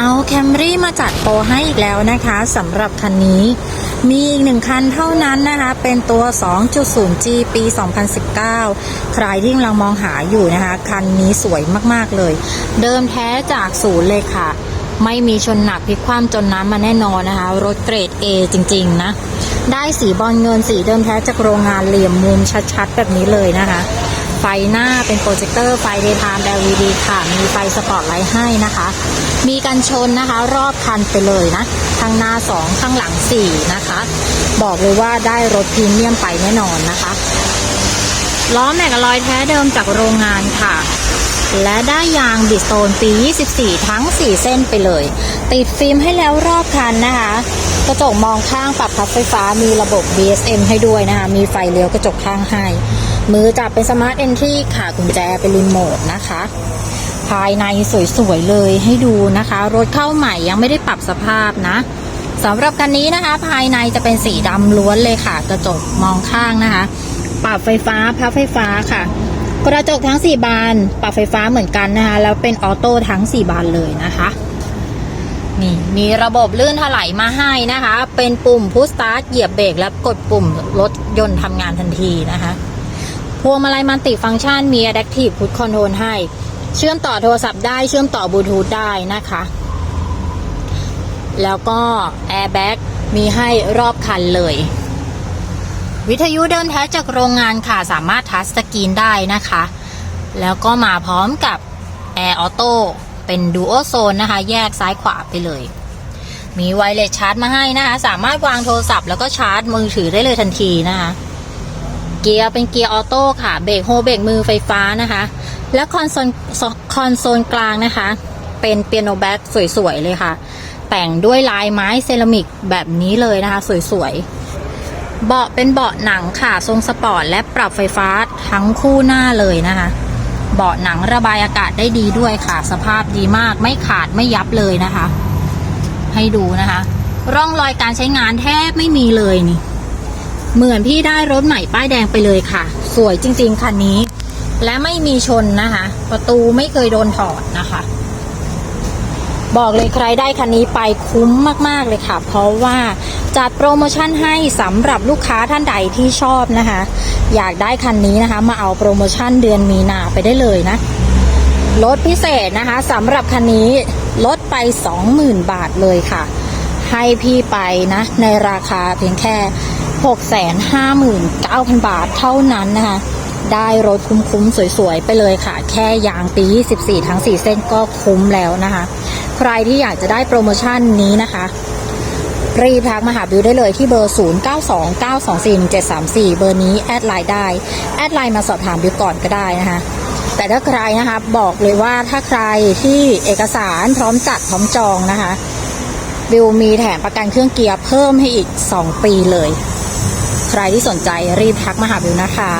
เอาแคมรี่มาจัดโปรให้อีกแล้วนะคะสำหรับคันนี้ มีอีกหนึ่งคันเท่านั้นนะคะ เป็นตัว 2.0G ปี 2019 ใครที่กำลังมองหาอยู่นะคะ คันนี้สวยมากๆเลย เดิมแท้จากศูนย์เลยค่ะ ไม่มีชนหนักพลิกคว่ำจนน้ำมาแน่นอนนะคะ รถเกรด A จริง ๆ นะ ได้สีบอลเงินสีเดิมแท้จากโรงงานเหลี่ยมมุมชัดๆ แบบนี้เลยนะคะ ฟหน้าเป็นโปรเจคเตอร์ไฟเดย์ไทม์ LED ค่ะ มีไฟสปอตไลท์ให้นะคะ มีกันชนนะคะ รอบคันไปเลยนะ ข้างหน้า 2 ข้างหลัง 4 นะคะ บอกเลยว่าได้รถพรีเมียมไปแน่นอนนะคะ ล้อแม็กอลอยแท้เดิมจากโรงงานค่ะ และได้ยางบิดโซนปี 24 ทั้ง 4 เส้นไปเลย ติดฟิล์มให้แล้วรอบคันนะคะกระจกมองข้างปรับพับไฟฟ้ามีระบบ BSM ให้ด้วยนะคะ มีไฟเลี้ยวกระจกข้างให้ มือจับเป็นสมาร์ทเอนทรีค่ะกุญแจเป็นรีโมทนะคะ ภายในสวยๆเลยให้ดูนะคะ รถเข้าใหม่ยังไม่ได้ปรับสภาพนะสำหรับคันนี้นะคะ ภายในจะเป็นสีดำล้วนเลยค่ะ กระจกมองข้างนะคะ ปรับไฟฟ้าพับไฟฟ้าค่ะ กระจกทั้ง 4 บาน ปรับไฟฟ้าเหมือนกันนะคะ แล้วเป็นออโต้ทั้ง 4 บานเลยนะคะนี่มีระบบลื่นถลายมาให้นะคะ เป็นปุ่มพุชสตาร์ทเหยียบเบรกและกดปุ่มรถยนต์ทำงานทันทีนะคะ วงมาลัยมัลติฟังก์ชันมี Adaptive Cruise Control ให้ เชื่อมต่อโทรศัพท์ได้ เชื่อมต่อบลูทูธได้นะคะ แล้วก็ Airbag มีให้รอบคันเลย วิทยุเดินแท้จากโรงงานค่ะ สามารถทัชสกรีนได้นะคะ แล้วก็มาพร้อมกับ Air Auto เป็น Duo Zone นะคะ แยกซ้ายขวาไปเลย มีไวเลสชาร์จมาให้นะคะ สามารถวางโทรศัพท์แล้วก็ชาร์จมือถือได้เลยทันทีนะคะ เกียร์เป็นเกียร์ออโต้ค่ะ เบรกโฮเบรกมือไฟฟ้านะคะ และคอนโซลคอนโซลกลางนะคะ เป็นเปียโนแบ็กสวยๆเลยค่ะ แต่งด้วยลายไม้เซรามิกแบบนี้เลยนะคะ สวยๆ เบาะเป็นเบาะหนังค่ะ ทรงสปอร์ตและปรับไฟฟ้าทั้งคู่หน้าเลยนะคะ เบาะหนังระบายอากาศได้ดีด้วยค่ะ สภาพดีมากไม่ขาดไม่ยับเลยนะคะ ให้ดูนะคะ ร่องรอยการใช้งานแทบไม่มีเลยนี่ เหมือนพี่ได้รถใหม่ป้ายแดงไปเลยค่ะ สวยจริง ๆ คันนี้ และไม่มีชนนะคะ ประตูไม่เคยโดนถอดนะคะ บอกเลยใครได้คันนี้ไปคุ้มมาก ๆ เลยค่ะ เพราะว่าจัดโปรโมชั่นให้สำหรับลูกค้าท่านใดที่ชอบนะคะ อยากได้คันนี้นะคะ มาเอาโปรโมชั่นเดือนมีนาไปได้เลยนะลดพิเศษนะคะสำหรับคันนี้ลดไป 20,000 บาทเลยค่ะ ให้พี่ไปนะ ในราคาเพียงแค่ 659,000 บาทเท่านั้นนะคะ ได้รถคุ้มๆ สวยๆ ไปเลยค่ะ แค่ยางปี 24 ทั้ง 4 เส้นก็คุ้มแล้วนะคะ ใครที่อยากจะได้โปรโมชั่นนี้นะคะรีบทักมาหาบิวได้เลยที่เบอร์ 0929241734 เบอร์นี้แอดไลน์ได้ แอดไลน์มาสอบถามบิวก่อนก็ได้นะคะ แต่ถ้าใครนะคะบอกเลยว่าถ้าใครที่เอกสารพร้อมจัดพร้อมจองนะคะ บิวมีแถมประกันเครื่องเกียร์เพิ่มให้อีก 2 ปีเลย ใครที่สนใจรีบทักมาหาบิวนะคะ